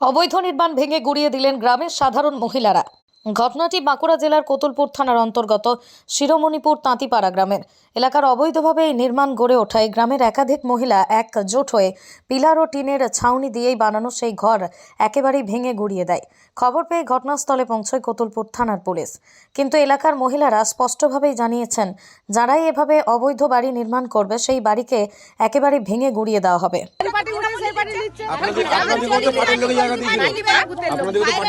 অবৈধ নির্মাণ ভেঙে গুড়িয়ে দিলেন গ্রামের সাধারণ মহিলারা। ঘটনাটি বাঁকুড়া জেলার কোতুলপুর থানার অন্তর্গত শিরোমণিপুর তাঁতিপাড়া গ্রামের। এলাকার অবৈধভাবে এই নির্মাণ গড়ে ওঠায় গ্রামের একাধিক মহিলা একজোট হয়ে পিলার ও টিনের ছাউনি দিয়েই বানানো সেই ঘর একেবারেই ভেঙে গুড়িয়ে দেয়। খবর পেয়ে ঘটনাস্থলে পৌঁছয় কোতুলপুর থানার পুলিশ। কিন্তু এলাকার মহিলারা স্পষ্টভাবেই জানিয়েছেন, যারাই এভাবে অবৈধ বাড়ি নির্মাণ করবে সেই বাড়িকে একেবারে ভেঙে গুড়িয়ে দেওয়া হবে। আপনাদের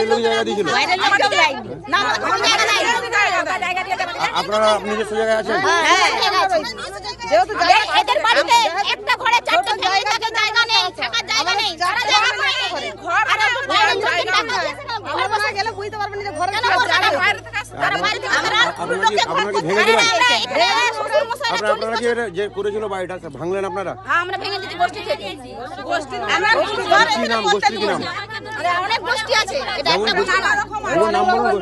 লোক জায়গা দিয়েছিল। আপনারা নিজস্ব জায়গায় আছেন? এদের বাড়িতে একটা ঘরে চারটে ফ্যামিলি থাকে জায়গা নেই থাকার জায়গা নেই সারা জায়গা করে ঘর আর এখন বাইরে থেকে টাকা দিয়েছে না ঘর আমরা গেলে বুঝতে পারবেন যে ঘরে কেন কি আছে। বাইরে থেকে আসছে তারা বাইরে থেকে আসছে আপনারা কি ভেঙে দিলেন? আপনারা আপনারা কি যে করেছিল বাড়িটা ভাঙলেন আপনারা? আমরা ভেঙে দিচ্ছি গোষ্ঠী আমরা নাম গোষ্ঠী কি নাম অনেক গোষ্ঠী আছে। এটা একটা গোষ্ঠী না বলুন নাম বলুন।